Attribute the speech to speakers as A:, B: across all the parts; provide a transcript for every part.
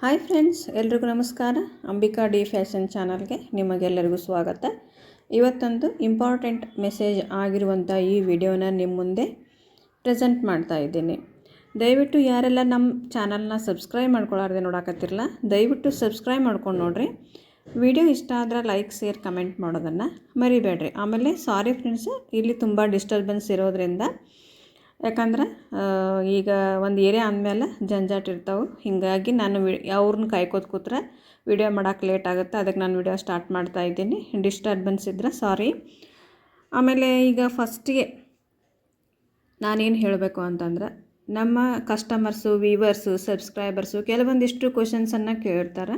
A: Hi friends ಎಲ್ರಿಗೂ ನಮಸ್ಕಾರ. Ambika D fashion ಚಾನಲ್ಗೆ ನಿಮಗೆಲ್ಲರಿಗೂ ಸ್ವಾಗತ. ಇವತ್ತೊಂದು ಇಂಪಾರ್ಟೆಂಟ್ ಮೆಸೇಜ್ ಆಗಿರುವಂಥ ಈ ವಿಡಿಯೋನ ನಿಮ್ಮ ಮುಂದೆ ಪ್ರೆಸೆಂಟ್ ಮಾಡ್ತಾ ಇದ್ದೀನಿ. ದಯವಿಟ್ಟು ಯಾರೆಲ್ಲ ನಮ್ಮ ಚಾನಲ್ನ ಸಬ್ಸ್ಕ್ರೈಬ್ ಮಾಡ್ಕೊಳಾರ್ದೆ ನೋಡಕತ್ತಿರಲ್ಲ ದಯವಿಟ್ಟು ಸಬ್ಸ್ಕ್ರೈಬ್ ಮಾಡ್ಕೊಂಡು ನೋಡಿರಿ. ವಿಡಿಯೋ ಇಷ್ಟ ಆದ್ರೆ ಲೈಕ್ ಶೇರ್ ಕಮೆಂಟ್ ಮಾಡೋದನ್ನು ಮರಿಬೇಡ್ರಿ. ಆಮೇಲೆ ಸಾರಿ ಫ್ರೆಂಡ್ಸ್ ಇಲ್ಲಿ ತುಂಬ ಡಿಸ್ಟರ್ಬೆನ್ಸ್ ಇರೋದ್ರಿಂದ ಯಾಕಂದ್ರೆ ಈಗ ಒಂದು ಏರಿಯಾ ಅಂದಮೇಲೆ ಜಂಜಾಟ ಇರ್ತಾವೆ. ಹೀಗಾಗಿ ನಾನು ವಿ ಅವ್ರನ್ನ ಕಾಯ್ಕೋತ ಕೂತ್ರೆ ವಿಡಿಯೋ ಮಾಡೋಕೆ ಲೇಟ್ ಆಗುತ್ತೆ. ಅದಕ್ಕೆ ನಾನು ವಿಡಿಯೋ ಸ್ಟಾರ್ಟ್ ಮಾಡ್ತಾ ಇದ್ದೀನಿ. ಡಿಸ್ಟರ್ಬೆನ್ಸ್ ಇದ್ದರೆ ಸಾರಿ. ಆಮೇಲೆ ಈಗ ಫಸ್ಟಿಗೆ ನಾನೇನು ಹೇಳಬೇಕು ಅಂತಂದ್ರೆ, ನಮ್ಮ ಕಸ್ಟಮರ್ಸು ವೀವರ್ಸು ಸಬ್ಸ್ಕ್ರೈಬರ್ಸು ಕೆಲವೊಂದಿಷ್ಟು ಕ್ವಶನ್ಸನ್ನು ಕೇಳ್ತಾರೆ.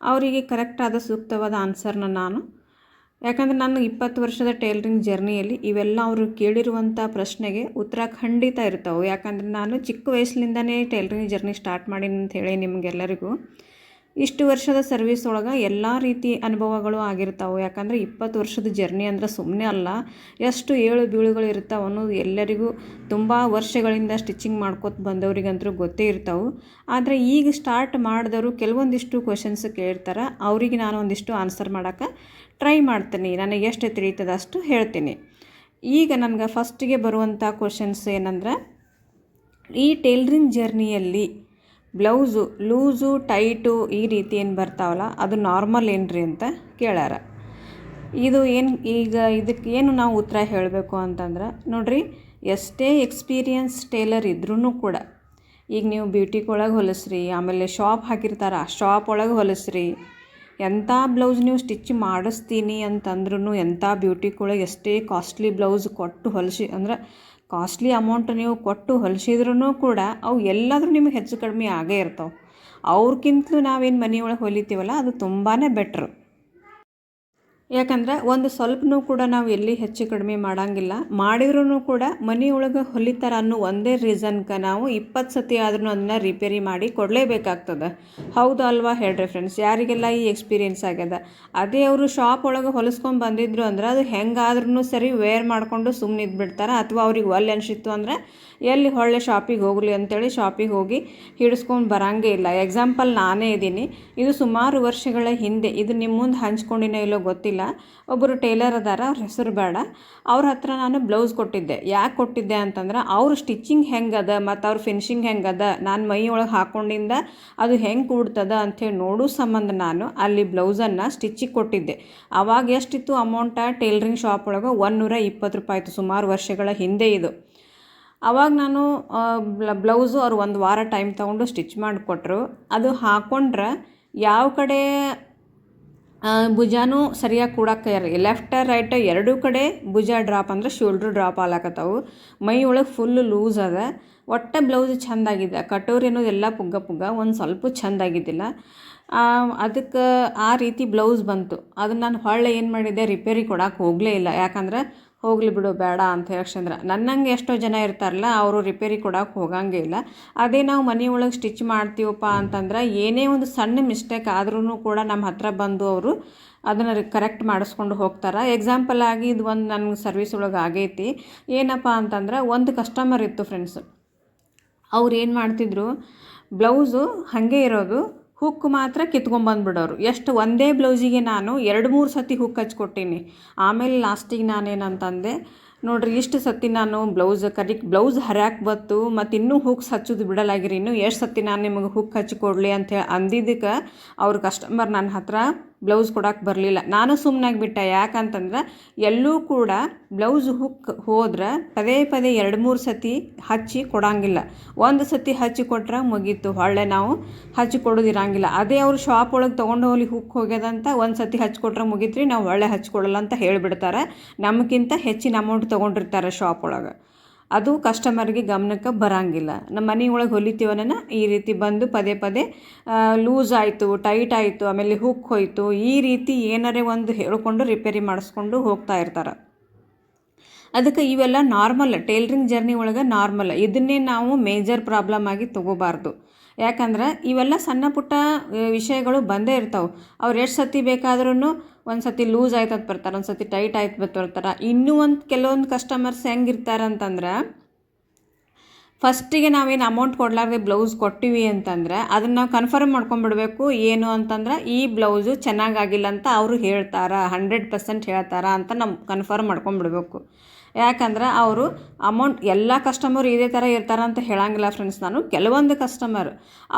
A: ಅವರಿಗೆ ಕರೆಕ್ಟಾದ ಸೂಕ್ತವಾದ ಆನ್ಸರ್ನ ನಾನು ಯಾಕಂದರೆ ನಾನು ಇಪ್ಪತ್ತು ವರ್ಷದ ಟೈಲರಿಂಗ್ ಜರ್ನಿಯಲ್ಲಿ ಇವೆಲ್ಲ ಅವರು ಕೇಳಿರುವಂಥ ಪ್ರಶ್ನೆಗೆ ಉತ್ತರ ಖಂಡಿತ ಇರ್ತಾವೆ. ಯಾಕಂದರೆ ನಾನು ಚಿಕ್ಕ ವಯಸ್ಸಿನಿಂದನೇ ಟೈಲರಿಂಗ್ ಜರ್ನಿ ಸ್ಟಾರ್ಟ್ ಮಾಡೀನಿ ಅಂತ ಹೇಳಿ ನಿಮಗೆಲ್ಲರಿಗೂ. ಇಷ್ಟು ವರ್ಷದ ಸರ್ವಿಸ್ ಒಳಗೆ ಎಲ್ಲ ರೀತಿ ಅನುಭವಗಳು ಆಗಿರ್ತಾವೆ. ಯಾಕಂದರೆ ಇಪ್ಪತ್ತು ವರ್ಷದ ಜರ್ನಿ ಅಂದ್ರೆ ಸುಮ್ಮನೆ ಅಲ್ಲ. ಎಷ್ಟು ಏಳು ಬೀಳುಗಳು ಇರ್ತಾವೆ ಅನ್ನೋದು ಎಲ್ಲರಿಗೂ ತುಂಬ ವರ್ಷಗಳಿಂದ ಸ್ಟಿಚಿಂಗ್ ಮಾಡ್ಕೊತ ಬಂದವ್ರಿಗಂತೂ ಗೊತ್ತೇ ಇರ್ತಾವೆ. ಆದರೆ ಈಗ ಸ್ಟಾರ್ಟ್ ಮಾಡಿದವರು ಕೆಲವೊಂದಿಷ್ಟು ಕ್ವಶನ್ಸ್ ಕೇಳ್ತಾರೆ. ಅವರಿಗೆ ನಾನು ಒಂದಿಷ್ಟು ಆನ್ಸರ್ ಮಾಡೋಕ್ಕೆ ಟ್ರೈ ಮಾಡ್ತೀನಿ. ನನಗೆ ಎಷ್ಟು ತಿಳಿತದ ಅಷ್ಟು ಹೇಳ್ತೀನಿ. ಈಗ ನನಗೆ ಫಸ್ಟಿಗೆ ಬರುವಂಥ ಕ್ವಶನ್ಸ್ ಏನಂದ್ರೆ, ಈ ಟೈಲರಿಂಗ್ ಜರ್ನಿಯಲ್ಲಿ ಬ್ಲೌಸು, ಲೂಸು, ಟೈಟು ಈ ರೀತಿ ಏನು ಬರ್ತಾವಲ್ಲ, ಅದು ನಾರ್ಮಲ್ ಏನ್ರಿ ಅಂತ ಕೇಳ್ಯಾರ. ಇದು ಏನು ಈಗ ಇದಕ್ಕೆ ಏನು ನಾವು ಉತ್ತರ ಹೇಳಬೇಕು ಅಂತಂದ್ರೆ, ನೋಡಿರಿ, ಎಷ್ಟೇ ಎಕ್ಸ್ಪೀರಿಯನ್ಸ್ ಟೇಲರ್ ಇದ್ರೂ ಕೂಡ, ಈಗ ನೀವು ಬ್ಯೂಟಿಕ್ ಒಳಗೆ ಹೊಲಿಸ್ರಿ, ಆಮೇಲೆ ಶಾಪ್ ಹಾಕಿರ್ತಾರ ಶಾಪ್ ಒಳಗೆ ಹೊಲಸ್ರಿ ಎಂಥ ಬ್ಲೌಸ್ ನೀವು ಸ್ಟಿಚ್ ಮಾಡಿಸ್ತೀನಿ ಅಂತಂದ್ರೂ ಎಂಥ ಬ್ಯೂಟಿಕ್ ಒಳಗೆ ಎಷ್ಟೇ ಕಾಸ್ಟ್ಲಿ ಬ್ಲೌಸ್ ಕೊಟ್ಟು ಹೊಲಿಸಿ, ಅಂದ್ರೆ ಕಾಸ್ಟ್ಲಿ ಅಮೌಂಟ್ ನೀವು ಕೊಟ್ಟು ಹೊಲಿಸಿದ್ರೂ ಕೂಡ ಅವು ಎಲ್ಲಾದರೂ ನಿಮಗೆ ಹೆಚ್ಚು ಕಡಿಮೆ ಆಗೇ ಇರ್ತಾವೆ. ಅವ್ರಕ್ಕಿಂತಲೂ ನಾವೇನು ಮನೆಯೊಳಗೆ ಹೊಲಿತೀವಲ್ಲ, ಅದು ತುಂಬಾ ಬೆಟ್ರು ಯಾಕಂದ್ರೆ ಒಂದು ಸ್ವಲ್ಪನೂ ಕೂಡ ನಾವು ಎಲ್ಲಿ ಹೆಚ್ಚು ಕಡಿಮೆ ಮಾಡಂಗಿಲ್ಲ. ಮಾಡಿದ್ರೂ ಕೂಡ ಮನೆಯೊಳಗೆ ಹೊಲಿತಾರ ಅನ್ನೋ ಒಂದೇ ರೀಸನ್ಗೆ ನಾವು ಇಪ್ಪತ್ತು ಸತಿ ಆದ್ರೂ ಅದನ್ನ ರಿಪೇರಿ ಮಾಡಿ ಕೊಡಲೇಬೇಕಾಗ್ತದೆ. ಹೌದು ಅಲ್ವಾ ಹೇಳ್ರಿ ಫ್ರೆಂಡ್ಸ್ ಯಾರಿಗೆಲ್ಲ ಈ ಎಕ್ಸ್ಪೀರಿಯೆನ್ಸ್ ಆಗ್ಯದ? ಅದೇ ಅವರು ಶಾಪ್ ಒಳಗೆ ಹೊಲಿಸ್ಕೊಂಡು ಬಂದಿದ್ರು ಅಂದ್ರೆ ಅದು ಹೆಂಗಾದ್ರೂ ಸರಿ ವೇರ್ ಮಾಡಿಕೊಂಡು ಸುಮ್ಮನೆ ಇದ್ಬಿಡ್ತಾರೆ. ಅಥವಾ ಅವ್ರಿಗೆ ಒಲ್ಲೆ ಅನ್ಸಿತ್ತು ಅಂದರೆ ಎಲ್ಲಿ ಹೊಳ್ಳೆ ಶಾಪಿಗೆ ಹೋಗಲಿ ಅಂತೇಳಿ ಶಾಪಿಗೆ ಹೋಗಿ ಹಿಡಿಸ್ಕೊಂಡು ಬರಂಗೇ ಇಲ್ಲ. ಎಕ್ಸಾಂಪಲ್ ನಾನೇ ಇದ್ದೀನಿ ಇದು ಸುಮಾರು ವರ್ಷಗಳ ಹಿಂದೆ, ಇದು ನಿಮ್ಮ ಮುಂದೆ ಹಂಚ್ಕೊಂಡಿನೋ ಇಲ್ಲೋ ಗೊತ್ತಿಲ್ಲ. ಒಬ್ಬರು ಟೇಲರ್ ಅದಾರ, ಅವ್ರ ಹೆಸರು ಬೇಡ. ಅವ್ರ ಹತ್ರ ನಾನು ಬ್ಲೌಸ್ ಕೊಟ್ಟಿದ್ದೆ. ಯಾಕೆ ಕೊಟ್ಟಿದ್ದೆ ಅಂತಂದ್ರೆ, ಅವ್ರ ಸ್ಟಿಚಿಂಗ್ ಹೆಂಗದ ಮತ್ತು ಅವ್ರ ಫಿನಿಶಿಂಗ್ ಹೆಂಗದ ನಾನು ಮೈ ಒಳಗೆ ಹಾಕೊಂಡಿಂದ ಅದು ಹೆಂಗೆ ಕೂಡ್ತದ ಅಂಥೇಳಿ ನೋಡೋ ಸಂಬಂಧ ನಾನು ಅಲ್ಲಿ ಬ್ಲೌಸನ್ನು ಸ್ಟಿಚಿಗೆ ಕೊಟ್ಟಿದ್ದೆ. ಅವಾಗ ಎಷ್ಟಿತ್ತು ಅಮೌಂಟ? ಟೇಲರಿಂಗ್ ಶಾಪ್ ಒಳಗೆ ಒಂದೂರ ಇಪ್ಪತ್ತು ರೂಪಾಯಿ ಆಯಿತು, ಸುಮಾರು ವರ್ಷಗಳ ಹಿಂದೆ ಇದು. ಅವಾಗ ನಾನು ಬ್ಲೌಸು ಅವ್ರು ಒಂದು ವಾರ ಟೈಮ್ ತೊಗೊಂಡು ಸ್ಟಿಚ್ ಮಾಡಿಕೊಟ್ರು. ಅದು ಹಾಕ್ಕೊಂಡ್ರೆ ಯಾವ ಕಡೆ ಭುಜಾನೂ ಸರಿಯಾಗಿ ಕೂಡಕ್ಕೆ ಲೆಫ್ಟ ರೈಟ್ ಎರಡೂ ಕಡೆ ಭುಜ ಡ್ರಾಪ್ ಅಂದ್ರೆ ಶೋಲ್ಡ್ರ್ ಡ್ರಾಪ್ ಆಲಕತ್ತಾವು ಮೈ ಒಳಗೆ ಫುಲ್ ಲೂಸ್ ಅದ. ಒಟ್ಟು ಬ್ಲೌಸ್ ಚೆಂದಾಗಿದೆ ಕಟೋರಿ ಅನ್ನೋದು ಎಲ್ಲ ಪುಗ್ಗ ಪುಗ್ಗ, ಒಂದು ಸ್ವಲ್ಪ ಚೆಂದಾಗಿದ್ದಿಲ್ಲ ಅದಕ್ಕೆ ಆ ರೀತಿ ಬ್ಲೌಸ್ ಬಂತು. ಅದನ್ನು ನಾನು ಹೊಳ್ಳೆ ಏನು ಮಾಡಿದ್ದೆ? ರಿಪೇರಿ ಕೊಡಕ್ಕೆ ಹೋಗಲೇ ಇಲ್ಲ. ಯಾಕಂದ್ರೆ ಹೋಗಲಿ ಬಿಡು, ಬೇಡ ಅಂತ ಹೇಳಕ್ಷಂದ್ರೆ ನನ್ನಂಗೆ ಎಷ್ಟೋ ಜನ ಇರ್ತಾರಲ್ಲ, ಅವರು ರಿಪೇರಿ ಕೊಡಕ್ಕೆ ಹೋಗಂಗೆ ಇಲ್ಲ. ಅದೇ ನಾವು ಮನೆ ಒಳಗೆ ಸ್ಟಿಚ್ ಮಾಡ್ತೀವಪ್ಪ ಅಂತಂದ್ರೆ, ಏನೇ ಒಂದು ಸಣ್ಣ ಮಿಸ್ಟೇಕ್ ಆದ್ರೂ ಕೂಡ ನಮ್ಮ ಹತ್ರ ಬಂದು ಅವರು ಅದನ್ನು ಕರೆಕ್ಟ್ ಮಾಡಿಸ್ಕೊಂಡು ಹೋಗ್ತಾರೆ. ಎಕ್ಸಾಂಪಲ್ ಆಗಿ ಇದು ಒಂದು ನನ್ನ ಸರ್ವಿಸ್ ಒಳಗೆ ಆಗೈತಿ. ಏನಪ್ಪ ಅಂತಂದ್ರೆ, ಒಂದು ಕಸ್ಟಮರ್ ಇತ್ತು ಫ್ರೆಂಡ್ಸ್ ಅವ್ರು ಏನು ಮಾಡ್ತಿದ್ರು ಬ್ಲೌಸು ಹಾಗೆ ಇರೋದು ಹುಕ್ ಮಾತ್ರ ಕಿತ್ಕೊಂಬಂದ್ಬಿಡೋರು ಎಷ್ಟು ಒಂದೇ ಬ್ಲೌಸಿಗೆ ನಾನು ಎರಡು ಮೂರು ಸತಿ ಹುಕ್ ಹಚ್ಕೊಟ್ಟೀನಿ. ಆಮೇಲೆ ಲಾಸ್ಟಿಗೆ ನಾನೇನಂತಂದೆ, ನೋಡ್ರಿ ಇಷ್ಟು ಸತಿ ನಾನು ಬ್ಲೌಸ್ ಕರೆಕ್ಟ್ ಬ್ಲೌಸ್ ಹರ್ಯಾಕೆ ಬತ್ತು ಮತ್ತು ಇನ್ನೂ ಹುಕ್ಸ್ ಹಚ್ಚೋದು ಬಿಡಲಾಗಿರಿ, ಇನ್ನೂ ಎಷ್ಟು ಸತಿ ನಾನು ನಿಮಗೆ ಹುಕ್ ಹಚ್ಚಿ ಅಂತ ಹೇಳಿ ಅಂದಿದ್ದಕ್ಕೆ ಅವ್ರ ಕಸ್ಟಮರ್ ನನ್ನ ಹತ್ರ ಬ್ಲೌಸ್ ಕೊಡಕ್ಕೆ ಬರಲಿಲ್ಲ. ನಾನು ಸುಮ್ಮನಾಗಿ ಬಿಟ್ಟೆ. ಯಾಕಂತಂದ್ರೆ ಎಲ್ಲೂ ಕೂಡ ಬ್ಲೌಸ್ ಹುಕ್ ಹೋದ್ರೆ ಪದೇ ಪದೇ ಎರಡು ಮೂರು ಸತಿ ಹಚ್ಚಿ ಕೊಡಂಗಿಲ್ಲ. ಒಂದು ಸತಿ ಹಚ್ಚಿ ಕೊಟ್ರೆ ಮುಗೀತು. ಹೊಳ್ಳೆ ನಾವು ಹಚ್ಚಿ ಕೊಡೋದಿರಂಗಿಲ್ಲ. ಅದೇ ಅವ್ರು ಶಾಪ್ ಒಳಗೆ ತೊಗೊಂಡು ಹೋಗ್ಲಿ ಹುಕ್ ಹೋಗ್ಯದಂತ ಒಂದು ಸತಿ ಹಚ್ಕೊಟ್ರೆ ಮುಗೀತ್ರಿ, ನಾವು ಹೊಳ್ಳೆ ಹಚ್ಕೊಡಲ್ಲ ಅಂತ ಹೇಳಿಬಿಡ್ತಾರೆ. ನಮಗಿಂತ ಹೆಚ್ಚಿನ ಅಮೌಂಟ್ ತೊಗೊಂಡಿರ್ತಾರೆ ಶಾಪ್ ಒಳಗೆ. ಅದು ಕಸ್ಟಮರ್ಗೆ ಗಮನಕ್ಕೆ ಬರಂಗಿಲ್ಲ. ನಮ್ಮ ಮನೆ ಒಳಗೆ ಹೊಲಿತೀವನ ಈ ರೀತಿ ಬಂದು ಪದೇ ಪದೇ ಲೂಸ್ ಆಯಿತು ಟೈಟ್ ಆಯಿತು, ಆಮೇಲೆ ಹುಕ್ ಹೋಯಿತು, ಈ ರೀತಿ ಏನಾರೇ ಒಂದು ಹೇಳ್ಕೊಂಡು ರಿಪೇರಿ ಮಾಡಿಸ್ಕೊಂಡು ಹೋಗ್ತಾ ಇರ್ತಾರೆ. ಅದಕ್ಕೆ ಇವೆಲ್ಲ ನಾರ್ಮಲ್ ಟೈಲರಿಂಗ್ ಜರ್ನಿ ಒಳಗೆ ನಾರ್ಮಲ್ ಇದನ್ನೇ ನಾವು ಮೇಜರ್ ಪ್ರಾಬ್ಲಮ್ ಆಗಿ ತೊಗೋಬಾರ್ದು. ಯಾಕಂದ್ರೆ ಇವೆಲ್ಲ ಸಣ್ಣ ಪುಟ್ಟ ವಿಷಯಗಳು ಬಂದೇ ಇರ್ತಾವೆ. ಅವ್ರು ಎಷ್ಟು ಸತಿ ಬೇಕಾದ್ರೂ ಒಂದು ಸತಿ ಲೂಸ್ ಆಯ್ತು ಅಂತ ಬರ್ತಾರೆ, ಒಂದು ಸತಿ ಟೈಟ್ ಆಯ್ತು ಬರ್ತಾರೆ. ಇನ್ನೂ ಒಂದು ಕೆಲವೊಂದು ಕಸ್ಟಮರ್ಸ್ ಹೆಂಗಿರ್ತಾರೆ ಅಂತಂದ್ರೆ, ಫಸ್ಟಿಗೆ ನಾವೇನು ಅಮೌಂಟ್ ಕೊಡಲಾರ್ದೆ ಬ್ಲೌಸ್ ಕೊಟ್ಟಿವಿ ಅಂತಂದ್ರೆ, ಅದನ್ನು ನಾವು ಕನ್ಫರ್ಮ್ ಮಾಡ್ಕೊಂಡ್ಬಿಡ್ಬೇಕು ಏನು ಅಂತಂದ್ರೆ ಈ ಬ್ಲೌಸು ಚೆನ್ನಾಗಾಗಿಲ್ಲ ಅಂತ ಅವರು ಹೇಳ್ತಾರ ಹಂಡ್ರೆಡ್ ಪರ್ಸೆಂಟ್ ಹೇಳ್ತಾರ ಅಂತ ನಾವು ಕನ್ಫರ್ಮ್ ಮಾಡ್ಕೊಂಡ್ಬಿಡ್ಬೇಕು ಯಾಕಂದ್ರೆ ಅವರು ಅಮೌಂಟ್ ಎಲ್ಲ ಕಸ್ಟಮರ್ ಇದೇ ಥರ ಇರ್ತಾರೆ ಅಂತ ಹೇಳಂಗಿಲ್ಲ ಫ್ರೆಂಡ್ಸ್ ನಾನು. ಕೆಲವೊಂದು ಕಸ್ಟಮರ್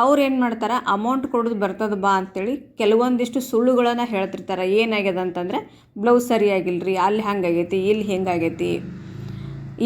A: ಅವ್ರು ಏನು ಮಾಡ್ತಾರೆ ಅಮೌಂಟ್ ಕೊಡೋದು ಬರ್ತದೆ ಬಾ ಅಂತೇಳಿ ಕೆಲವೊಂದಿಷ್ಟು ಸುಳ್ಳುಗಳನ್ನು ಹೇಳ್ತಿರ್ತಾರೆ. ಏನಾಗ್ಯದ ಅಂತಂದರೆ ಬ್ಲೌಸ್ ಸರಿಯಾಗಿಲ್ಲ ರೀ ಅಲ್ಲಿ ಹಂಗಾಗೈತಿ, ಇಲ್ಲಿ ಹೆಂಗಾಗೈತಿ.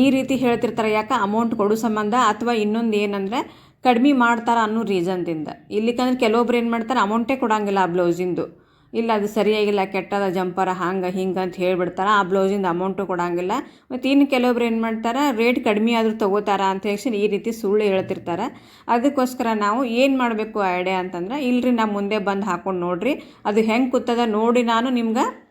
A: ಈ ರೀತಿ ಹೇಳ್ತಿರ್ತಾರೆ. ಯಾಕೆ ಅಮೌಂಟ್ ಕೊಡೋ ಸಂಬಂಧ ಅಥವಾ ಇನ್ನೊಂದು ಏನಂದರೆ, ಕಡಿಮೆ ಮಾಡ್ತಾರೆ ಅನ್ನೋ ರೀಸನ್ದಿಂದ ಇಲ್ಲಿಕಂದ್ರೆ ಕೆಲವೊಬ್ರು ಏನು ಮಾಡ್ತಾರೆ ಅಮೌಂಟೇ ಕೊಡೋಂಗಿಲ್ಲ ಆ ಬ್ಲೌಸಿಂದು ಇಲ್ಲ, ಅದು ಸರಿಯಾಗಿಲ್ಲ, ಕೆಟ್ಟದ ಜಂಪರ, ಹಂಗೆ, ಹಿಂಗೆ ಅಂತ ಹೇಳಿಬಿಡ್ತಾರೆ. ಆ ಬ್ಲೌಸಿಂದ ಅಮೌಂಟು ಕೊಡಂಗಿಲ್ಲ. ಮತ್ತು ಇನ್ನು ಕೆಲವೊಬ್ರು ಏನು ಮಾಡ್ತಾರೆ ರೇಟ್ ಕಡಿಮೆ ಆದರೂ ತೊಗೋತಾರ ಅಂತ ಹೇಳಿ ಈ ರೀತಿ ಸುಳ್ಳು ಹೇಳ್ತಿರ್ತಾರೆ. ಅದಕ್ಕೋಸ್ಕರ ನಾವು ಏನು ಮಾಡಬೇಕು ಐಡಿಯಾ ಅಂತಂದ್ರೆ, ಇಲ್ರಿ ನಾ ಮುಂದೆ ಬಂದು ಹಾಕೊಂಡು ನೋಡಿರಿ. ಅದು ಹೆಂಗೆ ಕೂತದ ನೋಡಿ ನಾನು ನಿಮ್ಗೆ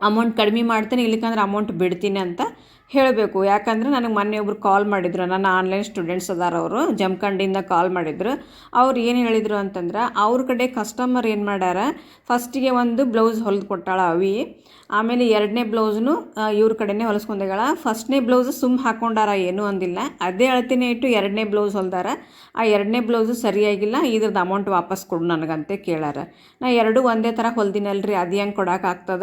A: ಅಮೌಂಟ್ ಕಡಿಮೆ ಮಾಡ್ತೀನಿ, ಇಲ್ಲಿಕಂದ್ರೆ ಅಮೌಂಟ್ ಬಿಡ್ತೀನಿ ಅಂತ ಹೇಳಬೇಕು. ಯಾಕಂದ್ರೆ ನನಗೆ ಮೊನ್ನೆ ಒಬ್ರು ಕಾಲ್ ಮಾಡಿದ್ರು, ನನ್ನ ಆನ್ಲೈನ್ ಸ್ಟೂಡೆಂಟ್ಸ್ ಅದಾರ ಅವರು, ಜಮಖಂಡಿಯಿಂದ ಕಾಲ್ ಮಾಡಿದ್ರು. ಅವ್ರು ಏನು ಹೇಳಿದರು ಅಂತಂದ್ರೆ, ಅವ್ರ ಕಡೆ ಕಸ್ಟಮರ್ ಏನು ಮಾಡ್ಯಾರ ಫಸ್ಟಿಗೆ ಒಂದು ಬ್ಲೌಸ್ ಹೊಲಿದು ಕೊಟ್ಟಾಳ ಅವಿ. ಆಮೇಲೆ ಎರಡನೇ ಬ್ಲೌಸ್ನು ಇವ್ರ ಕಡೆನೇ ಹೊಲಿಸ್ಕೊಂಡಾಳ ಫಸ್ಟ್ನೇ ಬ್ಲೌಸ್ ಸುಮ್ಮ ಹಾಕೊಂಡಾರ ಏನೂ ಅಂದಿಲ್ಲ. ಅದೇ ಅಳತಿನೇ ಇಟ್ಟು ಎರಡನೇ ಬ್ಲೌಸ್ ಹೊಲ್ದಾರ. ಆ ಎರಡನೇ ಬ್ಲೌಸು ಸರಿಯಾಗಿಲ್ಲ ಇದ್ರದ್ದು ಅಮೌಂಟ್ ವಾಪಸ್ ಕೊಡು ನನಗಂತೆ ಕೇಳಾರ. ನಾ ಎರಡೂ ಒಂದೇ ಥರ ಹೊಲ್ದಿನಲ್ರಿ, ಅದು ಹೆಂಗೆ ಕೊಡೋಕ್ಕಾಗ್ತದ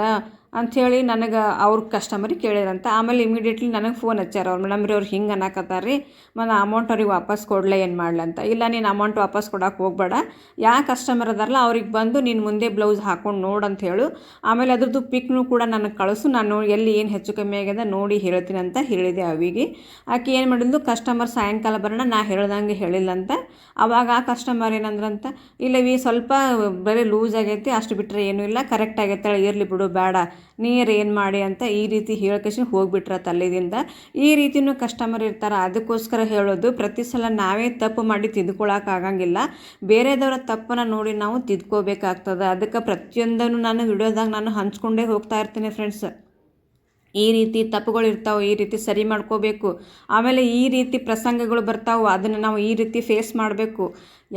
A: ಅಂಥೇಳಿ ನನಗೆ ಅವ್ರ ಕಸ್ಟಮರಿಗೆ ಕೇಳಿದ್ರಂತ. ಆಮೇಲೆ ಇಮಿಡಿಯೇಟ್ಲಿ ನನಗೆ ಫೋನ್ ಹಚ್ಚಾರ ಅವ್ರು. ಮೇಡಮ್ ರೀ ಅವ್ರು ಹಿಂಗೆ ಅನ್ನಕತ್ತಾರೆ ರೀ ಮತ್ತು ಅಮೌಂಟ್ ಅವ್ರಿಗೆ ವಾಪಸ್ ಕೊಡಲೆ ಏನು ಮಾಡ್ಲಿ ಅಂತ. ಇಲ್ಲ, ನೀನು ಅಮೌಂಟ್ ವಾಪಸ್ ಕೊಡೋಕೆ ಹೋಗಬೇಡ. ಯಾ ಕಸ್ಟಮರ್ ಅದಾರಲ್ಲ ಅವ್ರಿಗೆ ಬಂದು ನೀನು ಮುಂದೆ ಬ್ಲೌಸ್ ಹಾಕೊಂಡು ನೋಡು ಅಂತ ಹೇಳು. ಆಮೇಲೆ ಅದ್ರದ್ದು ಪಿಕ್ನು ಕೂಡ ನನಗೆ ಕಳಿಸು. ನಾನು ಎಲ್ಲಿ ಏನು ಹೆಚ್ಚು ಕಮ್ಮಿ ಆಗ್ಯದ ನೋಡಿ ಹೇಳ್ತೀನಿ ಅಂತ ಹೇಳಿದೆ ಅವಿಗೆ. ಆಕೆ ಏನು ಮಾಡಿದ್ಲು ಕಸ್ಟಮರ್ ಸಾಯಂಕಾಲ ಬರೋಣ, ನಾ ಹೇಳ್ದಂಗೆ ಹೇಳಿಲ್ಲ ಅಂತ ಅವಾಗ ಆ ಕಸ್ಟಮರ್ ಏನಂದ್ರಂತ ಇಲ್ಲವಿ ಸ್ವಲ್ಪ ಬರೀ ಲೂಸ್ ಆಗೈತಿ, ಅಷ್ಟು ಬಿಟ್ಟರೆ ಏನೂ ಇಲ್ಲ ಕರೆಕ್ಟ್ ಆಗೈತೆ ಇರಲಿ ಬಿಡು, ಬೇಡ. ನೀರು ಏನು ಮಾಡಿ ಅಂತ ಈ ರೀತಿ ಹೇಳ್ಕೇಶನ್ ಹೋಗ್ಬಿಟ್ರ ತಲೆದಿಂದ. ಈ ರೀತಿಯೂ ಕಸ್ಟಮರ್ ಇರ್ತಾರೆ. ಅದಕ್ಕೋಸ್ಕರ ಹೇಳೋದು, ಪ್ರತಿ ಸಲ ನಾವೇ ತಪ್ಪು ಮಾಡಿ ತಿದ್ಕೊಳಕ್ಕಾಗಂಗಿಲ್ಲ ಬೇರೆದವರ ತಪ್ಪನ್ನು ನೋಡಿ ನಾವು ತಿದ್ಕೋಬೇಕಾಗ್ತದೆ. ಅದಕ್ಕೆ ಪ್ರತಿಯೊಂದನ್ನು ನಾನು ವಿಡಿಯೋದಾಗ ನಾನು ಹಂಚ್ಕೊಂಡೇ ಹೋಗ್ತಾ ಇರ್ತೀನಿ ಫ್ರೆಂಡ್ಸ್ ಈ ರೀತಿ ತಪ್ಪುಗಳು ಇರ್ತಾವೆ, ಈ ರೀತಿ ಸರಿ ಮಾಡ್ಕೋಬೇಕು. ಆಮೇಲೆ ಈ ರೀತಿ ಪ್ರಸಂಗಗಳು ಬರ್ತಾವೆ, ಅದನ್ನು ನಾವು ಈ ರೀತಿ ಫೇಸ್ ಮಾಡಬೇಕು.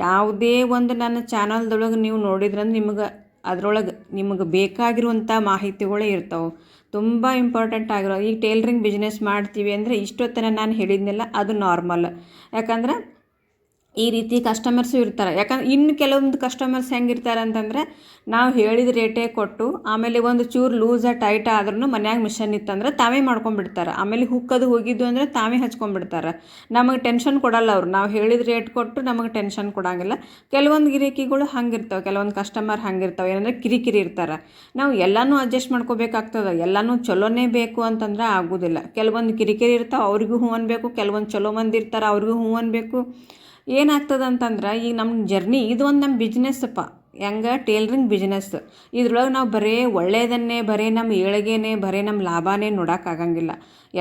A: ಯಾವುದೇ ಒಂದು ನನ್ನ ಚಾನಲ್ದೊಳಗೆ ನೀವು ನೋಡಿದ್ರಂದ್ರೆ ನಿಮಗೆ ಅದರೊಳಗೆ ನಿಮಗೆ ಬೇಕಾಗಿರುವಂಥ ಮಾಹಿತಿಗಳೇ ಇರ್ತಾವೆ. ತುಂಬ ಇಂಪಾರ್ಟೆಂಟ್ ಆಗಿರೋ ಈಗ ಟೇಲ್ರಿಂಗ್ ಬಿಸ್ನೆಸ್ ಮಾಡ್ತೀವಿ ಅಂದರೆ ಇಷ್ಟೊತ್ತನ ನಾನು ಹೇಳಿದ್ನೆಲ್ಲ, ಅದು ನಾರ್ಮಲ್ ಯಾಕಂದ್ರೆ ಈ ರೀತಿ ಕಸ್ಟಮರ್ಸು ಇರ್ತಾರೆ. ಯಾಕಂದ್ರೆ ಇನ್ನು ಕೆಲವೊಂದು ಕಸ್ಟಮರ್ಸ್ ಹೆಂಗಿರ್ತಾರೆ ಅಂತಂದರೆ ನಾವು ಹೇಳಿದ ರೇಟೇ ಕೊಟ್ಟು, ಆಮೇಲೆ ಒಂದು ಚೂರು ಲೂಸ ಟೈಟ್ ಆದ್ರೂ ಮನ್ಯಾಗ ಮಿಷನ್ ಇತ್ತಂದ್ರೆ ತಾವೇ ಮಾಡ್ಕೊಂಡ್ಬಿಡ್ತಾರೆ. ಆಮೇಲೆ ಹುಕ್ಕದು ಹೋಗಿದ್ದು ಅಂದರೆ ತಾವೇ ಹಚ್ಕೊಂಡ್ಬಿಡ್ತಾರೆ. ನಮಗೆ ಟೆನ್ಷನ್ ಕೊಡಲ್ಲ ಅವ್ರು. ನಾವು ಹೇಳಿದ ರೇಟ್ ಕೊಟ್ಟು ನಮಗೆ ಟೆನ್ಷನ್ ಕೊಡಂಗಿಲ್ಲ. ಕೆಲವೊಂದು ಗಿರಾಕಿಗಳು ಹಂಗಿರ್ತಾವೆ, ಕೆಲವೊಂದು ಕಸ್ಟಮರ್ ಹಂಗಿರ್ತಾವೆ. ಏನಂದರೆ ಕಿರಿಕಿರಿ ಇರ್ತಾರೆ. ನಾವು ಎಲ್ಲನೂ ಅಡ್ಜಸ್ಟ್ ಮಾಡ್ಕೋಬೇಕಾಗ್ತದೆ. ಎಲ್ಲನೂ ಚಲೋನೇ ಬೇಕು ಅಂತಂದ್ರೆ ಆಗೋದಿಲ್ಲ. ಕೆಲವೊಂದು ಕಿರಿಕಿರಿ ಇರ್ತಾವೆ, ಅವ್ರಿಗೂ ಹೂವನ್ ಅನ್ಬೇಕು ಕೆಲವೊಂದು ಚಲೋ ಮಂದಿ ಇರ್ತಾರೆ, ಅವ್ರಿಗೂ ಹೂವನ್ ಅನ್ಬೇಕು ಏನಾಗ್ತದೆ ಅಂತಂದ್ರೆ ಈಗ ನಮ್ಮ ಜರ್ನಿ ಇದು ಒಂದು ನಮ್ಮ ಬಿಸ್ನೆಸ್ಸಪ್ಪ ಹೆಂಗೆ ಟೇಲ್ರಿಂಗ್ ಬಿಸ್ನೆಸ್? ಇದ್ರೊಳಗೆ ನಾವು ಬರೀ ಒಳ್ಳೆಯದನ್ನೇ ಬರೀ ನಮ್ಮ ಏಳಿಗೆನೇ, ಬರೀ ನಮ್ಮ ಲಾಭನೇ ನೋಡೋಕ್ಕಾಗಂಗಿಲ್ಲ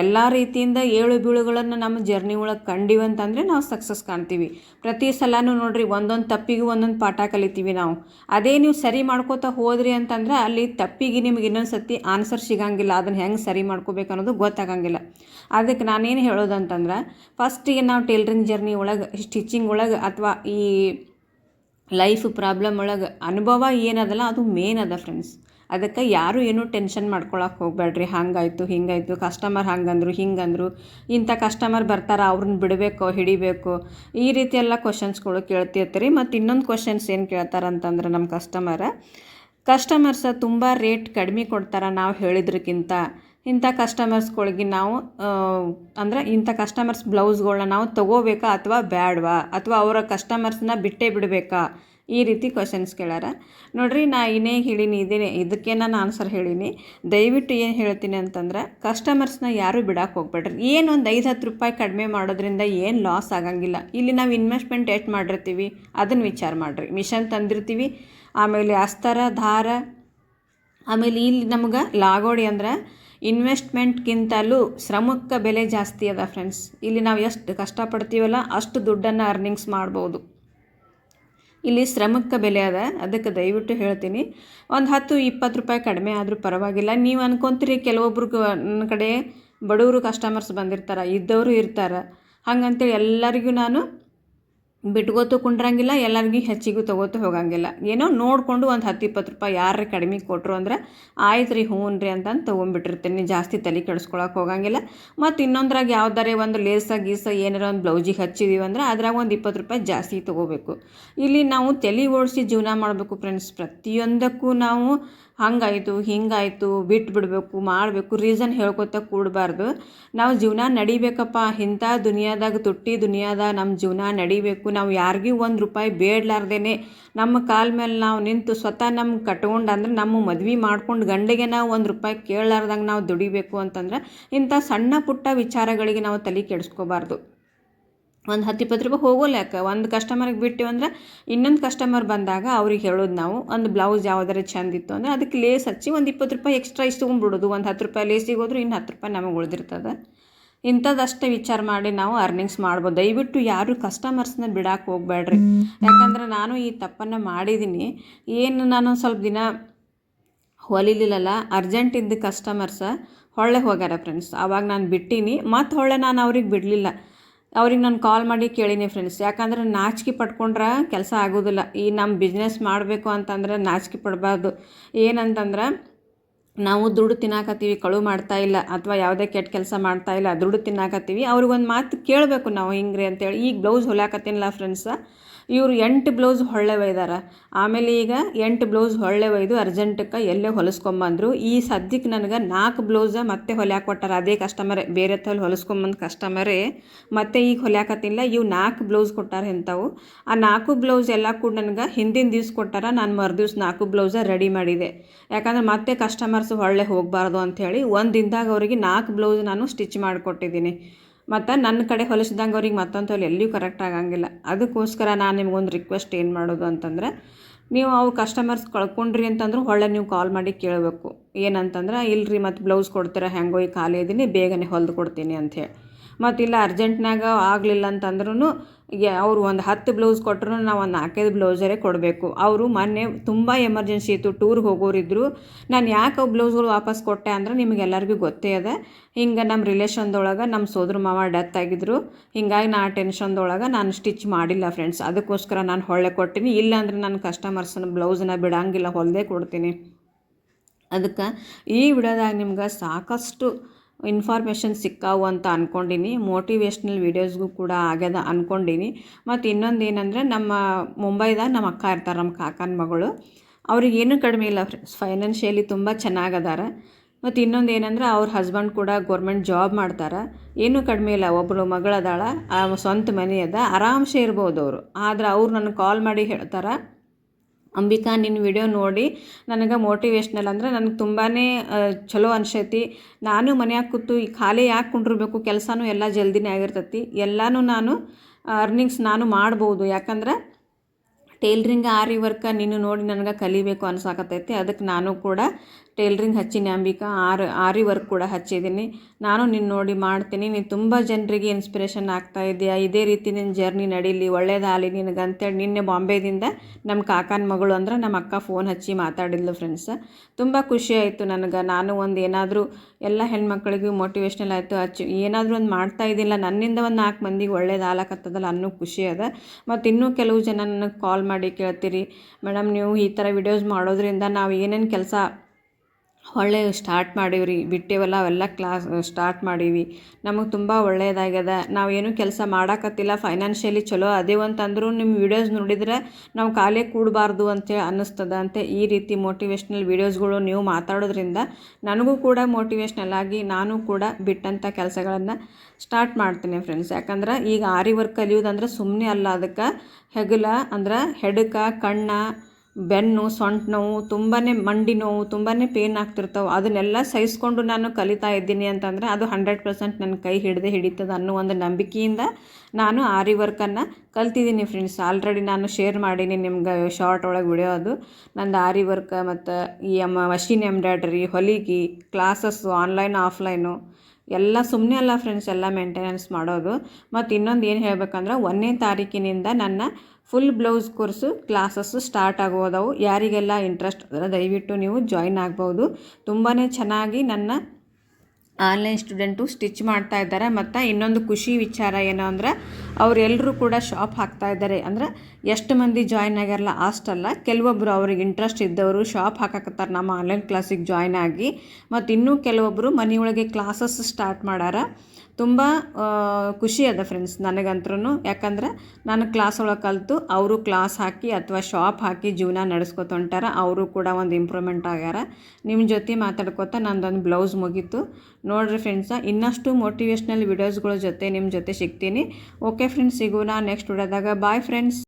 A: ಎಲ್ಲ ರೀತಿಯಿಂದ ಏಳು ಬೀಳುಗಳನ್ನು ನಮ್ಮ ಜರ್ನಿ ಒಳಗೆ ಕಂಡಿವಿ ಅಂತಂದರೆ ನಾವು ಸಕ್ಸಸ್ ಕಾಣ್ತೀವಿ. ಪ್ರತಿ ಸಲನೂ ನೋಡ್ರಿ ಒಂದೊಂದು ತಪ್ಪಿಗೂ ಒಂದೊಂದು ಪಾಠ ಕಲಿತೀವಿ ನಾವು. ಅದೇ ನೀವು ಸರಿ ಮಾಡ್ಕೋತಾ ಹೋದ್ರಿ ಅಂತಂದ್ರೆ ಅಲ್ಲಿ ತಪ್ಪಿಗೆ ನಿಮ್ಗೆ ಇನ್ನೊಂದು ಸತಿ ಆನ್ಸರ್ ಸಿಗಂಗಿಲ್ಲ. ಅದನ್ನು ಹೆಂಗೆ ಸರಿ ಮಾಡ್ಕೋಬೇಕು ಅನ್ನೋದು ಗೊತ್ತಾಗಂಗಿಲ್ಲ. ಅದಕ್ಕೆ ನಾನೇನು ಹೇಳೋದು ಅಂತಂದ್ರೆ ಫಸ್ಟಿಗೆ ನಾವು ಟೇಲ್ರಿಂಗ್ ಜರ್ನಿ ಒಳಗೆ ಸ್ಟಿಚಿಂಗ್ ಒಳಗೆ ಅಥವಾ ಈ ಲೈಫ್ ಪ್ರಾಬ್ಲಮ್ ಒಳಗೆ ಅನುಭವ ಏನದಲ್ಲ, ಅದು ಮೇನ್ ಅದ ಫ್ರೆಂಡ್ಸ್ ಅದಕ್ಕೆ ಯಾರು ಏನೂ ಟೆನ್ಷನ್ ಮಾಡ್ಕೊಳಕ್ಕೆ ಹೋಗ್ಬೇಡ್ರಿ. ಹಂಗಾಯ್ತು, ಹಿಂಗಾಯ್ತು ಕಸ್ಟಮರ್ ಹಂಗಂದ್ರು, ಹಿಂಗಂದ್ರು, ಇಂಥ ಕಸ್ಟಮರ್ ಬರ್ತಾರೆ, ಅವ್ರನ್ನ ಬಿಡಬೇಕು, ಹಿಡಿಬೇಕು, ಈ ರೀತಿ ಎಲ್ಲ ಕ್ವಶನ್ಸ್ಗಳು ಕೇಳ್ತಿರ್ತೀರಿ. ಮತ್ತು ಇನ್ನೊಂದು ಕ್ವಶನ್ಸ್ ಏನು ಕೇಳ್ತಾರೆ ಅಂತಂದ್ರೆ ನಮ್ಮ ಕಸ್ಟಮರ ಕಸ್ಟಮರ್ಸ ತುಂಬ ರೇಟ್ ಕಡಿಮೆ ಕೊಡ್ತಾರೆ ನಾವು ಹೇಳಿದ್ರಕ್ಕಿಂತ ಇಂಥ ಕಸ್ಟಮರ್ಸ್ಗಳಿಗೆ ನಾವು ಅಂದರೆ ಇಂಥ ಕಸ್ಟಮರ್ಸ್ ಬ್ಲೌಸ್ಗಳನ್ನ ನಾವು ತಗೋಬೇಕಾ ಅಥವಾ ಬೇಡವಾ ಅಥವಾ ಅವರ ಕಸ್ಟಮರ್ಸ್ನ ಬಿಟ್ಟೇ ಬಿಡಬೇಕಾ? ಈ ರೀತಿ ಕ್ವಶನ್ಸ್ ಕೇಳಾರ ನೋಡ್ರಿ, ನಾ ಇನ್ನೇ ಹೇಳೀನಿ ಇದೇ ಇದಕ್ಕೆ ನಾನು ಆನ್ಸರ್ ಹೇಳೀನಿ. ದಯವಿಟ್ಟು ಏನು ಹೇಳ್ತೀನಿ ಅಂತಂದ್ರೆ ಕಸ್ಟಮರ್ಸ್ನ ಯಾರೂ ಬಿಡಕ್ಕೆ ಹೋಗ್ಬೇಡ್ರಿ. ಏನು ಒಂದು ಐದು ಹತ್ತು ರೂಪಾಯಿ ಕಡಿಮೆ ಮಾಡೋದ್ರಿಂದ ಏನು ಲಾಸ್ ಆಗಂಗಿಲ್ಲ. ಇಲ್ಲಿ ನಾವು ಇನ್ವೆಸ್ಟ್ಮೆಂಟ್ ಎಷ್ಟು ಮಾಡಿರ್ತೀವಿ ಅದನ್ನು ವಿಚಾರ ಮಾಡಿರಿ. ಮಿಷನ್ ತಂದಿರ್ತೀವಿ, ಆಮೇಲೆ ಅಸ್ತರ ದಾರ ಆಮೇಲೆ ಇಲ್ಲಿ ನಮ್ಗೆ ಲಾಗೋಡಿ ಅಂದ್ರೆ ಇನ್ವೆಸ್ಟ್ಮೆಂಟ್ಗಿಂತಲೂ ಶ್ರಮಕ್ಕೆ ಬೆಲೆ ಜಾಸ್ತಿ ಅದ ಫ್ರೆಂಡ್ಸ್ ಇಲ್ಲಿ ನಾವು ಎಷ್ಟು ಕಷ್ಟಪಡ್ತೀವಲ್ಲ, ಅಷ್ಟು ದುಡ್ಡನ್ನು ಅರ್ನಿಂಗ್ಸ್ ಮಾಡ್ಬೋದು. ಇಲ್ಲಿ ಶ್ರಮಕ್ಕೆ ಬೆಲೆ ಅದ, ಅದಕ್ಕೆ ದಯವಿಟ್ಟು ಹೇಳ್ತೀನಿ. ಒಂದು ಹತ್ತು, ಇಪ್ಪತ್ತು ರೂಪಾಯಿ ಕಡಿಮೆ ಆದರೂ ಪರವಾಗಿಲ್ಲ. ನೀವು ಅನ್ಕೊಂತೀರಿ ಕೆಲವೊಬ್ರಿಗೆ ನನ್ನ ಕಡೆ ಬಡವರು ಕಸ್ಟಮರ್ಸ್ ಬಂದಿರ್ತಾರೆ, ಇದ್ದವರು ಇರ್ತಾರೆ. ಹಂಗಂತೇಳಿ ಎಲ್ಲರಿಗೂ ನಾನು ಬಿಟ್ಕೋತು ಕುಂಡ್ರಂಗಿಲ್ಲ, ಎಲ್ಲರಿಗೂ ಹೆಚ್ಚಿಗೂ ತೊಗೋತು ಹೋಗಂಗಿಲ್ಲ. ಏನೋ ನೋಡಿಕೊಂಡು ಒಂದು ಹತ್ತು ಇಪ್ಪತ್ತು ರೂಪಾಯಿ ಯಾರೇ ಕಡಿಮೆ ಕೊಟ್ಟರು ಅಂದ್ರೆ ಆಯ್ತು ರೀ ಹ್ಞೂ ರೀ ಅಂತಂದು ತೊಗೊಂಬಿಟ್ಟಿರ್ತೀನಿ. ಜಾಸ್ತಿ ತಲೆ ಕೆಡಿಸ್ಕೊಳಕ್ಕೆ ಹೋಗಂಗಿಲ್ಲ. ಮತ್ತು ಇನ್ನೊಂದ್ರಾಗ ಯಾವ್ದಾರೆ ಒಂದು ಲೇಸ ಗೀಸ ಏನಾರ ಒಂದು ಬ್ಲೌಜಿಗೆ ಹಚ್ಚಿದೀವಿ ಅಂದ್ರೆ, ಅದ್ರಾಗ ಒಂದು ಇಪ್ಪತ್ತು ರೂಪಾಯಿ ಜಾಸ್ತಿ ತೊಗೋಬೇಕು. ಇಲ್ಲಿ ನಾವು ತಲೆ ಓಡಿಸಿ ಜೀವನ ಮಾಡಬೇಕು ಫ್ರೆಂಡ್ಸ್. ಪ್ರತಿಯೊಂದಕ್ಕೂ ನಾವು ಹಂಗಾಯಿತು, ಹಿಂಗಾಯಿತು ಬಿಟ್ಟು ಬಿಡಬೇಕು ಮಾಡಬೇಕು, ರೀಸನ್ ಹೇಳ್ಕೊತ ಕೂಡಬಾರ್ದು. ನಾವು ಜೀವನ ನಡಿಬೇಕಪ್ಪ. ಇಂಥ ದುನಿಯಾದಾಗ, ತುಟ್ಟಿ ದುನಿಯಾದಾಗ ನಮ್ಮ ಜೀವನ ನಡಿಬೇಕು. ನಾವು ಯಾರಿಗೂ ಒಂದು ರೂಪಾಯಿ ಬೇಡಲಾರ್ದೇನೆ ನಮ್ಮ ಕಾಲ ಮೇಲೆ ನಾವು ನಿಂತು ಸ್ವತಃ ನಮ್ಗೆ ಕಟ್ಕೊಂಡು ಅಂದ್ರೆ ನಮ್ಮ ಮದ್ವೆ ಮಾಡ್ಕೊಂಡು ಗಂಡಿಗೆ ನಾವು ಒಂದು ರೂಪಾಯಿ ಕೇಳಲಾರ್ದಂಗೆ ನಾವು ದುಡಿಬೇಕು ಅಂತಂದ್ರೆ ಇಂಥ ಸಣ್ಣ ಪುಟ್ಟ ವಿಚಾರಗಳಿಗೆ ನಾವು ತಲೆ ಕೆಡಿಸ್ಕೋಬಾರ್ದು. ಒಂದು ಹತ್ತು ಇಪ್ಪತ್ತು ರೂಪಾಯಿ ಹೋಗೋಲ್ಲ ಯಾಕೆ ಒಂದು ಕಸ್ಟಮರ್ಗೆ ಬಿಟ್ಟು ಅಂದ್ರೆ ಇನ್ನೊಂದು ಕಸ್ಟಮರ್ ಬಂದಾಗ ಅವ್ರಿಗೆ ಹೇಳೋದು ನಾವು, ಒಂದು ಬ್ಲೌಸ್ ಯಾವುದಾರ ಚೆಂದಿತ್ತು ಅಂದರೆ ಅದಕ್ಕೆ ಲೇಸ್ ಹಚ್ಚಿ ಒಂದು ಇಪ್ಪತ್ತು ರೂಪಾಯಿ ಎಕ್ಸ್ಟ್ರಾ ತೊಗೊಂಡ್ಬಿಡೋದು ಒಂದು ಹತ್ತು ರೂಪಾಯಿ ಲೇಸಿಗೆ ಹೋದ್ರೆ ಇನ್ನು ಹತ್ತು ರೂಪಾಯಿ ನಮಗೆ ಉಳಿದಿರ್ತದೆ. ಇಂಥದ್ದಷ್ಟೇ ವಿಚಾರ ಮಾಡಿ ನಾವು ಅರ್ನಿಂಗ್ಸ್ ಮಾಡ್ಬೋದು. ದಯವಿಟ್ಟು ಯಾರು ಕಸ್ಟಮರ್ಸ್ನ ಬಿಡಕ್ಕೆ ಹೋಗ್ಬೇಡ್ರಿ. ಯಾಕಂದ್ರೆ ನಾನು ಈ ತಪ್ಪನ್ನು ಮಾಡಿದ್ದೀನಿ. ಏನು ನಾನು ಸ್ವಲ್ಪ ದಿನ ಹೊಲಿಲಿಲ್ಲಲ್ಲ ಅರ್ಜೆಂಟ್ ಇದ್ದ ಕಸ್ಟಮರ್ಸ ಹೊಳ್ಳೆ ಹೋಗ್ಯಾರ ಫ್ರೆಂಡ್ಸ್ ಆವಾಗ ನಾನು ಬಿಟ್ಟೀನಿ. ಮತ್ತು ಹೊಳ್ಳೆ ನಾನು ಅವ್ರಿಗೆ ಬಿಡಲಿಲ್ಲ. ಅವ್ರಿಗೆ ನಾನು ಕಾಲ್ ಮಾಡಿ ಕೇಳಿನಿ ಫ್ರೆಂಡ್ಸ್ ಯಾಕಂದ್ರೆ ನಾಚಿಕೆ ಪಟ್ಕೊಂಡ್ರೆ ಕೆಲಸ ಆಗೋದಿಲ್ಲ. ಈ ನಮ್ಮ ಬಿಸ್ನೆಸ್ ಮಾಡಬೇಕು ಅಂತಂದ್ರೆ ನಾಚಿಕೆ ಪಡಬಾರ್ದು. ಏನಂತಂದ್ರೆ ನಾವು ದುಡ್ಡು ತಿನ್ನಾಕತ್ತೀವಿ, ಕಳು ಮಾಡ್ತಾ ಇಲ್ಲ ಅಥವಾ ಯಾವುದೇ ಕೆಟ್ಟ ಕೆಲಸ ಮಾಡ್ತಾ ಇಲ್ಲ, ದುಡ್ಡು ತಿನ್ನಾಕತ್ತೀವಿ, ಅವ್ರಿಗೊಂದು ಮಾತು ಕೇಳಬೇಕು ನಾವು ಹಿಂಗ್ರಿ ಅಂತೇಳಿ. ಈಗ ಬ್ಲೌಸ್ ಹೊಲ್ಯಾಕತ್ತೀನಿಲ್ಲ ಫ್ರೆಂಡ್ಸ ಇವರು ಎಂಟು ಬ್ಲೌಸ್ ಹೊಳ್ಳೆ ಒಯ್ದಾರ. ಆಮೇಲೆ ಈಗ ಎಂಟು ಬ್ಲೌಸ್ ಹೊಳ್ಳೆ ಒಯ್ದು ಅರ್ಜೆಂಟಕ್ಕೆ ಎಲ್ಲೇ ಹೊಲಿಸ್ಕೊಂಬಂದರು. ಈ ಸದ್ಯಕ್ಕೆ ನನಗೆ ನಾಲ್ಕು ಬ್ಲೌಸ ಮತ್ತೆ ಹೊಲ್ಯಾಕೆ ಕೊಟ್ಟಾರ. ಅದೇ ಕಸ್ಟಮರೇ ಬೇರೆ ತಲ್ಲಿ ಹೊಲಿಸ್ಕೊಂಬಂದು ಕಸ್ಟಮರೇ ಮತ್ತೆ ಈಗ ಹೊಲ್ಯಾಕತ್ತಿಲ್ಲ. ಇವು ನಾಲ್ಕು ಬ್ಲೌಸ್ ಕೊಟ್ಟಾರ ಇಂಥವು. ಆ ನಾಲ್ಕು ಬ್ಲೌಸ್ ಎಲ್ಲ ಕೂಡ ನನಗೆ ಹಿಂದಿನ ದಿವ್ಸ ಕೊಟ್ಟಾರ. ನಾನು ಮರುದಿವ್ಸ ನಾಲ್ಕು ಬ್ಲೌಸ ರೆಡಿ ಮಾಡಿದೆ. ಯಾಕಂದ್ರೆ ಮತ್ತೆ ಕಸ್ಟಮರ್ಸ್ ಹೊಳ್ಳೆ ಹೋಗಬಾರ್ದು ಅಂಥೇಳಿ ಒಂದು ದಿನದಾಗ ಅವರಿಗೆ ನಾಲ್ಕು ಬ್ಲೌಸ್ ನಾನು ಸ್ಟಿಚ್ ಮಾಡಿಕೊಟ್ಟಿದ್ದೀನಿ. ಮತ್ತು ನನ್ನ ಕಡೆ ಹೊಲಿಸಿದಂಗೆ ಅವ್ರಿಗೆ ಮತ್ತೊಂದು ಎಲ್ಲಿಯೂ ಕರೆಕ್ಟ್ ಆಗಂಗಿಲ್ಲ. ಅದಕ್ಕೋಸ್ಕರ ನಾನು ನಿಮಗೊಂದು ರಿಕ್ವೆಸ್ಟ್ ಏನು ಮಾಡೋದು ಅಂತಂದ್ರೆ, ನೀವು ಅವು ಕಸ್ಟಮರ್ಸ್ ಕಳ್ಕೊಂಡ್ರಿ ಅಂತಂದ್ರೆ ಹೊಳ್ಳೆ ನೀವು ಕಾಲ್ ಮಾಡಿ ಕೇಳಬೇಕು. ಏನಂತಂದ್ರೆ, ಇಲ್ರಿ ಮತ್ತು ಬ್ಲೌಸ್ ಕೊಡ್ತೀರಾ, ಹೆಂಗೋ ಈ ಖಾಲಿ ಇದ್ದೀನಿ ಬೇಗನೆ ಹೊಲ್ದು ಕೊಡ್ತೀನಿ ಅಂಥೇಳಿ ಮತ್ತು ಇಲ್ಲ ಅರ್ಜೆಂಟ್ನಾಗ ಆಗಲಿಲ್ಲ ಅಂತಂದ್ರೂ ಅವರು ಒಂದು ಹತ್ತು ಬ್ಲೌಸ್ ಕೊಟ್ಟರು ನಾವು ಒಂದು ನಾಲ್ಕೈದು ಬ್ಲೌಸರೇ ಕೊಡಬೇಕು. ಅವರು ಮೊನ್ನೆ ತುಂಬ ಎಮರ್ಜೆನ್ಸಿ ಇತ್ತು ಟೂರ್ಗೆ ಹೋಗೋರಿದ್ರು. ನಾನು ಯಾಕೆ ಬ್ಲೌಸ್ಗಳು ವಾಪಸ್ ಕೊಟ್ಟೆ ಅಂದ್ರೆ ನಿಮಗೆಲ್ಲರಿಗೂ ಗೊತ್ತೇ ಅದ. ಹಿಂಗೆ ನಮ್ಮ ರಿಲೇಷನ್ದೊಳಗೆ ನಮ್ಮ ಸೋದ್ರ ಮಾವ ಡೆತ್ ಆಗಿದ್ರು. ಹಿಂಗಾಗಿ ನಾ ಟೆನ್ಷನ್ದೊಳಗೆ ನಾನು ಸ್ಟಿಚ್ ಮಾಡಿಲ್ಲ ಫ್ರೆಂಡ್ಸ್ ಅದಕ್ಕೋಸ್ಕರ ನಾನು ಹೊಳ್ಳೆ ಕೊಟ್ಟಿನಿ. ಇಲ್ಲಾಂದ್ರೆ ನಾನು ಕಸ್ಟಮರ್ಸ್ನ ಬ್ಲೌಸನ್ನ ಬಿಡಂಗಿಲ್ಲ, ಹೊಲ್ದೇ ಕೊಡ್ತೀನಿ. ಅದಕ್ಕೆ ಈ ವಿಡಿಯೋದಾಗ ನಿಮ್ಗೆ ಸಾಕಷ್ಟು ಇನ್ಫಾರ್ಮೇಷನ್ ಸಿಕ್ಕಾವು ಅಂತ ಅಂದ್ಕೊಂಡೀನಿ ಮೋಟಿವೇಶ್ನಲ್ ವೀಡಿಯೋಸ್ಗೂ ಕೂಡ ಆಗ್ಯದ ಅಂದ್ಕೊಂಡೀನಿ ಮತ್ತು ಇನ್ನೊಂದು ಏನಂದರೆ ನಮ್ಮ ಮುಂಬೈದಾಗ ನಮ್ಮ ಅಕ್ಕ ಇರ್ತಾರೆ ನಮ್ಮ ಕಾಕನ ಮಗಳು. ಅವ್ರಿಗೆ ಏನೂ ಕಡಿಮೆ ಇಲ್ಲ ಫೈನಾನ್ಷಿಯಲಿ ತುಂಬ ಚೆನ್ನಾಗದಾರ. ಮತ್ತು ಇನ್ನೊಂದು ಏನಂದ್ರೆ ಅವ್ರ ಹಸ್ಬೆಂಡ್ ಕೂಡ ಗೌರ್ಮೆಂಟ್ ಜಾಬ್ ಮಾಡ್ತಾರೆ. ಏನೂ ಕಡಿಮೆ ಇಲ್ಲ ಒಬ್ಬಳು ಮಗಳದಾಳ ಸ್ವಂತ ಮನೆ ಅದ, ಆರಾಮ್ಸೆ ಇರ್ಬೋದು ಅವರು. ಆದ್ರೆ ಅವ್ರು ನನಗೆ ಕಾಲ್ ಮಾಡಿ ಹೇಳ್ತಾರೆ ಅಂಬಿಕಾ, ನಿನ್ನ ವಿಡಿಯೋ ನೋಡಿ ನನಗೆ ಮೋಟಿವೇಶ್ನಲ್ ಅಂದ್ರೆ ನನಗೆ ತುಂಬಾ ಚಲೋ ಅನ್ಸೈತಿ. ನಾನು ಮನ್ಯಾಗ ಕೂತು ಈ ಖಾಲಿ ಯಾಕೆ ಕುಂಡಿರ್ಬೇಕು, ಕೆಲಸನೂ ಎಲ್ಲ ಜಲ್ದಿನೇ ಆಗಿರ್ತೈತಿ. ಎಲ್ಲನೂ ನಾನು ಅರ್ನಿಂಗ್ಸ್ ನಾನು ಮಾಡ್ಬೋದು. ಯಾಕಂದ್ರೆ ಟೇಲ್ರಿಂಗ್ ಆರಿ ವರ್ಕ ನೀನು ನೋಡಿ ನನಗೆ ಕಲಿಬೇಕು ಅನ್ಸಾಕತ್ತೈತಿ. ಅದಕ್ಕೆ ನಾನು ಕೂಡ ಟೇಲ್ರಿಂಗ್ ಹಚ್ಚೀನಿ ಅಂಬಿಕಾ. ಆರು, ಆರಿ ವರ್ಕ್ ಕೂಡ ಹಚ್ಚಿದ್ದೀನಿ ನಾನು ನಿನ್ನ ನೋಡಿ ಮಾಡ್ತೀನಿ. ನೀನು ತುಂಬ ಜನರಿಗೆ ಇನ್ಸ್ಪಿರೇಷನ್ ಆಗ್ತಾ ಇದೆಯಾ. ಇದೇ ರೀತಿ ನಿನ್ನ ಜರ್ನಿ ನಡೀಲಿ. ಒಳ್ಳೇದಾಗಲಿ ನಿನಗೆ ಅಂತೇಳಿ ನಿನ್ನೆ ಬಾಂಬೆದಿಂದ ನಮ್ಮ ಕಾಕನ ಮಗಳು ಅಂದ್ರೆ ನಮ್ಮ ಅಕ್ಕ ಫೋನ್ ಹಚ್ಚಿ ಮಾತಾಡಿದ್ಲು ಫ್ರೆಂಡ್ಸ್ ತುಂಬ ಖುಷಿ ಆಯಿತು ನನಗೆ. ನಾನು ಒಂದು ಏನಾದರೂ ಎಲ್ಲ ಹೆಣ್ಮಕ್ಳಿಗೂ ಮೋಟಿವೇಶ್ನಲ್ ಆಯಿತು. ಹಚ್ಚಿ ಏನಾದರೂ ಒಂದು ಮಾಡ್ತಾ ಇದ್ದಿಲ್ಲ ನನ್ನಿಂದ ಒಂದು ನಾಲ್ಕು ಮಂದಿಗೆ ಒಳ್ಳೇದು ಆಲಕತ್ತದಲ್ಲ ಅನ್ನೋ ಖುಷಿ ಅದ. ಮತ್ತು ಇನ್ನೂ ಕೆಲವು ಜನ ನನಗೆ ಕಾಲ್ ಮಾಡಿ ಕೇಳ್ತೀರಿ. ಮೇಡಮ್, ನೀವು ಈ ಥರ ವಿಡಿಯೋಸ್ ಮಾಡೋದ್ರಿಂದ ನಾವು ಏನೇನು ಕೆಲಸ ಹೊಳ್ಳೆ ಸ್ಟಾರ್ಟ್ ಮಾಡೀವ್ರಿ. ಬಿಟ್ಟೇವಲ್ಲ, ಅವೆಲ್ಲ ಕ್ಲಾಸ್ ಸ್ಟಾರ್ಟ್ ಮಾಡೀವಿ. ನಮಗೆ ತುಂಬ ಒಳ್ಳೆಯದಾಗ್ಯದ ನಾವೇನು ಕೆಲಸ ಮಾಡಾಕತ್ತಿಲ್ಲ. ಫೈನಾನ್ಷಿಯಲಿ ಚಲೋ ಅದೇ ಅಂತಂದ್ರೂ ನಿಮ್ಮ ವೀಡಿಯೋಸ್ ನೋಡಿದ್ರೆ ನಾವು ಖಾಲಿ ಕೂಡಬಾರ್ದು ಅಂತೇಳಿ ಅನ್ನಿಸ್ತದ ಅಂತ ಈ ರೀತಿ ಮೋಟಿವೇಶ್ನಲ್ ವೀಡಿಯೋಸ್ಗಳು ನೀವು ಮಾತಾಡೋದ್ರಿಂದ ನನಗೂ ಕೂಡ ಮೋಟಿವೇಶ್ನಲ್ ಆಗಿ ನಾನು ಕೂಡ ಬಿಟ್ಟಂಥ ಕೆಲಸಗಳನ್ನು ಸ್ಟಾರ್ಟ್ ಮಾಡ್ತೀನಿ ಫ್ರೆಂಡ್ಸ್ ಯಾಕಂದ್ರೆ ಈಗ ಆರಿ ವರ್ಕ್ ಕಲಿಯೋದಂದ್ರೆ ಸುಮ್ಮನೆ ಅಲ್ಲ ಅದಕ್ಕೆ ಹೆಗಲ ಅಂದ್ರೆ ಹೆಡಕ, ಕಣ್ಣ ಬೆನ್ನು, ಸೊಂಟ ನೋವು ತುಂಬಾ ಮಂಡಿ ನೋವು ತುಂಬಾ ಪೇನ್ ಆಗ್ತಿರ್ತಾವೆ. ಅದನ್ನೆಲ್ಲ ಸಹಿಸ್ಕೊಂಡು ನಾನು ಕಲಿತಾ ಇದ್ದೀನಿ ಅಂತಂದರೆ ಅದು ಹಂಡ್ರೆಡ್ ಪರ್ಸೆಂಟ್ ನನ್ನ ಕೈ ಹಿಡಿದೇ ಹಿಡಿತದೆ ಅನ್ನೋ ಒಂದು ನಂಬಿಕೆಯಿಂದ ನಾನು ಆರಿ ವರ್ಕನ್ನು ಕಲ್ತಿದ್ದೀನಿ ಫ್ರೆಂಡ್ಸ್ ಆಲ್ರೆಡಿ ನಾನು ಶೇರ್ ಮಾಡೀನಿ ನಿಮ್ಗೆ ಶಾರ್ಟ್ ಒಳಗೆ ವಿಡಿಯೋ ಅದು. ನಂದು ಆರಿ ವರ್ಕ್ ಮತ್ತು ಈ ಎಂ ಮಷಿನ್ ಎಂಬ್ರಾಯ್ಡ್ರಿ ಹೊಲಿಗೆ ಕ್ಲಾಸಸ್ಸು ಆನ್ಲೈನ್ ಆಫ್ಲೈನು ಎಲ್ಲ ಸುಮ್ಮನೆ ಅಲ್ಲ ಫ್ರೆಂಡ್ಸ್ ಎಲ್ಲ ಮೇಂಟೆನೆನ್ಸ್ ಮಾಡೋದು. ಮತ್ತು ಇನ್ನೊಂದು ಏನು ಹೇಳಬೇಕಂದ್ರೆ ಒಂದನೇ ತಾರೀಕಿನಿಂದ ನನ್ನ full blouse course, classes start ಆಗೋದವು. ಯಾರಿಗೆಲ್ಲ ಇಂಟ್ರೆಸ್ಟ್ ದಯವಿಟ್ಟು ನೀವು ಜಾಯಿನ್ ಆಗ್ಬೋದು. ತುಂಬಾ ಚೆನ್ನಾಗಿ ನನ್ನ ಆನ್ಲೈನ್ ಸ್ಟೂಡೆಂಟು ಸ್ಟಿಚ್ ಮಾಡ್ತಾ ಇದ್ದಾರೆ. ಮತ್ತು ಇನ್ನೊಂದು ಖುಷಿ ವಿಚಾರ ಏನು ಅಂದ್ರೆ ಅವರೆಲ್ಲರೂ ಕೂಡ ಶಾಪ್ ಹಾಕ್ತಾ ಇದ್ದಾರೆ. ಅಂದ್ರೆ ಎಷ್ಟು ಮಂದಿ ಜಾಯ್ನ್ ಆಗ್ಯಾರಲ್ಲ ಅಷ್ಟಲ್ಲ ಕೆಲವೊಬ್ಬರು ಅವ್ರಿಗೆ ಇಂಟ್ರೆಸ್ಟ್ ಇದ್ದವರು ಶಾಪ್ ಹಾಕಕತ್ತಾರೆ. ನಮ್ಮ ಆನ್ಲೈನ್ ಕ್ಲಾಸಿಗೆ ಜಾಯ್ನ್ ಆಗಿ. ಮತ್ತು ಇನ್ನೂ ಕೆಲವೊಬ್ಬರು ಮನೆಯೊಳಗೆ ಕ್ಲಾಸಸ್ ಸ್ಟಾರ್ಟ್ ಮಾಡ್ಯಾರ ತುಂಬ ಖುಷಿ ಅದ ಫ್ರೆಂಡ್ಸ್ ನನಗಂತ್ರೂ ಯಾಕಂದ್ರೆ ನಾನು ಕ್ಲಾಸ್ ಒಳಗೆ ಕಲಿತು, ಅವರು ಕ್ಲಾಸ್ ಹಾಕಿ ಅಥವಾ ಶಾಪ್ ಹಾಕಿ ಜೀವನ ನಡೆಸ್ಕೊತೊಂಟಾರ ಅವರು ಕೂಡ ಒಂದು ಇಂಪ್ರೂವ್ಮೆಂಟ್ ಆಗ್ಯಾರ. ನಿಮ್ಮ ಜೊತೆ ಮಾತಾಡ್ಕೊತ ನಂದೊಂದು ಬ್ಲೌಸ್ ಮುಗೀತು. ನೋಡಿರಿ ಫ್ರೆಂಡ್ಸ ಇನ್ನಷ್ಟು ಮೋಟಿವೇಶ್ನಲ್ ವಿಡಿಯೋಸ್ಗಳ ಜೊತೆ ನಿಮ್ಮ ಜೊತೆ ಸಿಗ್ತೀನಿ. ಓಕೆ ಫ್ರೆಂಡ್ಸ್ ಸಿಗೋಣ ನೆಕ್ಸ್ಟ್ ವಿಡಿಯೋದಾಗ. Bye friends